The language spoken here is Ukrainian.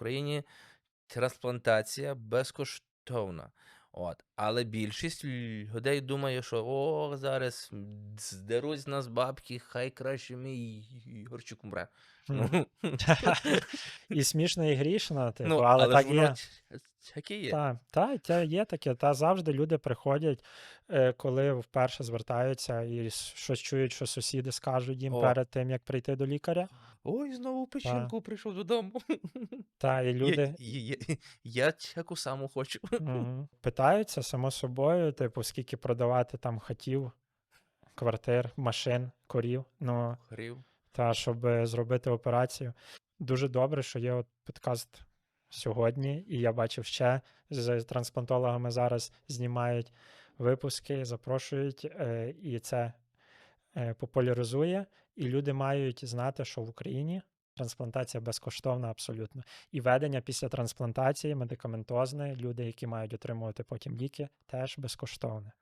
Україні трансплантація безкоштовна. От. Але більшість людей думає, що о, зараз здеруть з нас бабки, хай краще мій горчук умре. Ну, І смішно, і грішно, типу, ну, але, але так воно є. Таке є. Так, та, та є таке. Та завжди люди приходять, е, коли вперше звертаються і щось чують, що сусіди скажуть їм О. перед тим, як прийти до лікаря. Ой, знову печінку прийшов додому. Та, і люди Я, я, я, я таку саму хочу. мгм, питаються, само собою, типу, скільки продавати там хатів, квартир, машин, корів. Ну, Грів. та щоб е, зробити операцію. Дуже добре, що є от подкаст сьогодні, і я бачив ще з трансплантологами зараз знімають випуски, запрошують, е, і це е, популяризує. І люди мають знати, що в Україні трансплантація безкоштовна абсолютно. І ведення після трансплантації медикаментозне, люди, які мають отримувати потім ліки, теж безкоштовне.